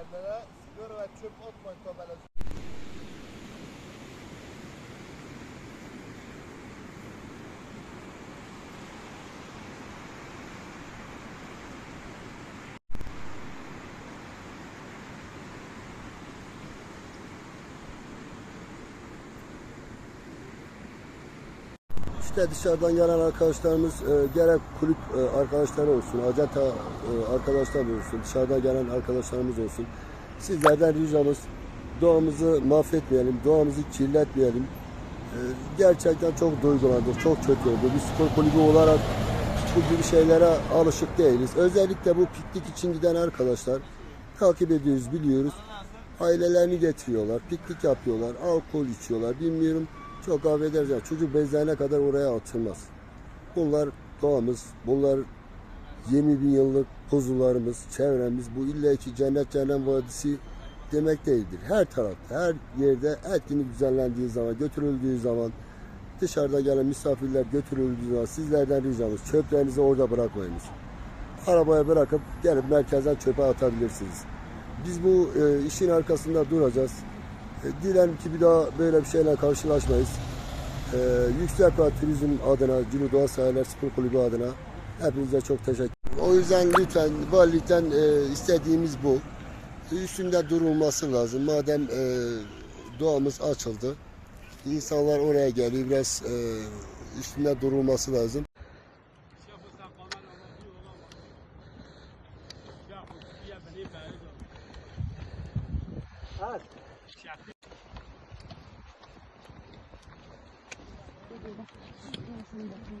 yerlere sigara ve çöp atmayın tabelası. İşte dışarıdan gelen arkadaşlarımız e, gerek kulüp e, arkadaşları olsun, acenta e, arkadaşlar olsun, dışarıdan gelen arkadaşlarımız olsun. Sizlerden ricamız doğamızı mahvetmeyelim, doğamızı kirletmeyelim. E, gerçekten çok duygulandık, çok kötü oldu. Bir spor kulübü olarak bu gibi şeylere alışık değiliz. Özellikle bu piknik için giden arkadaşlar takip ediyoruz, biliyoruz. Ailelerini getiriyorlar, piknik yapıyorlar, alkol içiyorlar, bilmiyorum. Çok affedersiniz. Çocuk bezlerine kadar oraya atılmaz. Bunlar doğamız, bunlar 20 bin yıllık kuzularımız, çevremiz. Bu illa ki cennet cehennem vadisi demek değildir. Her tarafta, her yerde etkinlik düzenlendiği zaman, götürüldüğü zaman, dışarıda gelen misafirler götürüldüğü zaman sizlerden ricamız çöplerinizi orada bırakmayınız. Arabaya bırakıp gelip merkezden çöpe atabilirsiniz. Biz bu e, işin arkasında duracağız. E, Dilerim ki bir daha böyle bir şeyle karşılaşmayız. E, Yüksek Rahat Turizm adına, Cülü Doğa Sahiller Spor Kulübü adına hepinize çok teşekkür O yüzden lütfen valilikten e, istediğimiz bu. Üstünde durulması lazım. Madem e, doğamız açıldı. İnsanlar oraya geliyor. Biraz e, üstünde durulması lazım. 그对도이거的 괜.